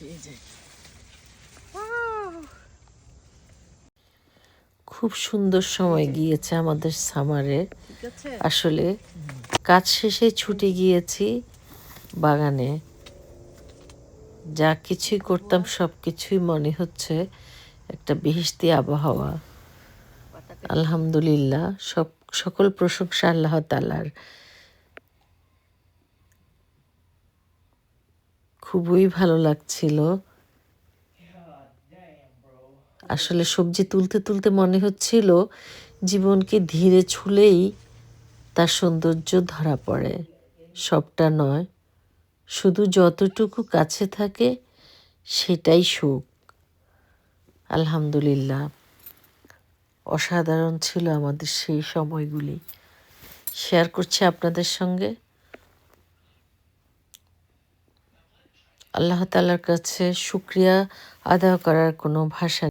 এই যে খুব সুন্দর সময় গিয়েছে আমাদের সামারে। আসলে কাজ শেষে ছুটে গিয়েছি বাগানে। যা কিছুই করতাম সব কিছুই মনে হচ্ছে একটা বেহেশতি আবহাওয়া। আলহামদুলিল্লাহ সব সকল প্রশংসা আল্লাহ তালার খুবই ভালো লাগছিল। আসলে সবজি তুলতে তুলতে মনে হচ্ছিল জীবনকে ধীরে ছুলেই তার সৌন্দর্য ধরা পড়ে। সবটা নয়, শুধু যতটুকু কাছে থাকে সেটাই সুখ। আলহামদুলিল্লাহ, অসাধারণ ছিল আমাদের সেই সময়গুলি। শেয়ার করছি আপনাদের সঙ্গে। আল্লাহ তালার কাছে শুক্রিয়া আদায় করার কোনো ভাষা